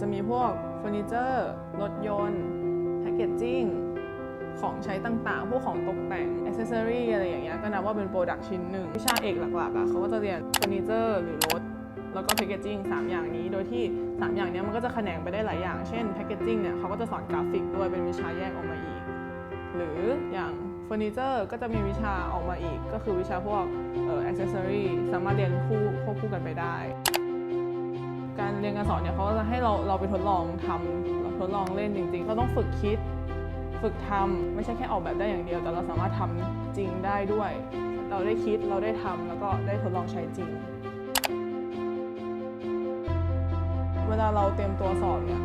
จะมีพวกเฟอร์นิเจอร์รถยนต์แพคเกจจิ้งของใช้ต่างๆ พวกของตกแต่งอ c เซ s ซอรี่อะไรอย่างเงี้ยก็นับว่าเป็นโปรดักชิ้นหนึ่งวิชาเอกหลักๆอะเขาก็จะเรียนเฟอร์นิเจอร์หรือรถแล้วก็แพคเกจจิ้งสามอย่างนี้ โดยที่ 3 อย่างนี้มันก็จะแขนงไปได้หลายอย่าง เช่นแพคเกจจิ้งเนี่ยเขาก็จะสอนกราฟิกด้วยเป็นวิชาแยกออกมาอีก หรืออย่างเฟอร์นิเจอร์ก็จะมีวิชาออกมาอีก ก็คือวิชาพวกเอ่อ accessory สามารถเรียนคู่ควบคู่กันไปได้ รเรียนการสอนเนี่ยเขาก็จะให้เราเราไปทดลองทำเราทดลองเล่นจริงๆเราต้องฝึกคิด ฝึกทำไม่ใช่แค่ออกแบบได้อย่างเดียว แต่เราสามารถทำจริงได้ด้วย เราได้คิดเราได้ทำแล้วก็ได้ทดลองใช้จริง เวลาเราเตรียมตัวสอบเนี่ย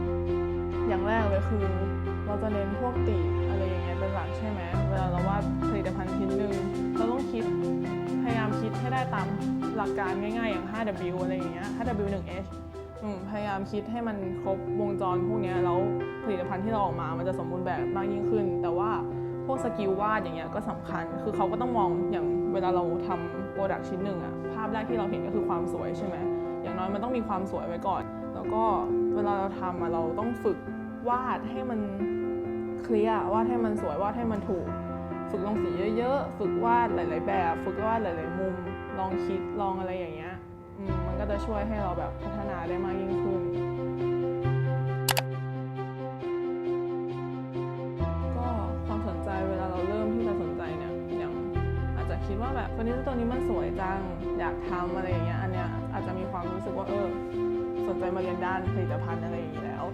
อย่างแรกเลยคือ เราจะเน้นพวกตีอะไรอย่างเงี้ยเป็นหลักใช่ไหมเวลาเราวาดผลิตภัณฑ์ชิ้นหนึ่งเราต้องคิดพยายามคิดให้ได้ตามหลักการง่ายๆอย่าง 5W อะไรอย่างเงี้ย 5W 1H พยายามคิดให้มันครบวงจรพวกนี้แล้วผลิตภัณฑ์ที่เราออกมา มันจะสมบูรณ์แบบมากยิ่งขึ้น แต่ว่าพวกสกิลวาดอย่างเงี้ยก็สำคัญ คือเขาก็ต้องมองอย่างเวลาเราทำโปรดักชิ้นหนึ่งอะภาพแรกที่เราเห็นก็คือความสวยใช่ไหมอย่างน้อยมันต้องมีความสวยไว้ก่อน แล้วก็เวลาเราทำอะเราต้องฝึกวาดให้มันเคลียร์วาดให้มันสวยวาดให้มันถูก ฝึกลงสีเยอะๆ ฝึกวาดหลาย ๆ แบบ ฝึกวาดหลาย ๆ มุม ลองคิดลองอะไรอย่างเงี้ย มันก็จะช่วยให้เราแบบพัฒนาได้มากยิ่งขึ้น ก็ความสนใจเวลาเราเริ่มที่จะสนใจเนี่ยอย่างอาจจะคิดว่าแบบเฟอร์นิเจอร์ตัวนี้มันสวยจัง อยากทำอะไรอย่างเงี้ยอันเนี้ยอาจจะมีความรู้สึกว่าเออสนใจมาเรียนด้านผลิตภัณฑ์อะไรอย่างงี้แล้ว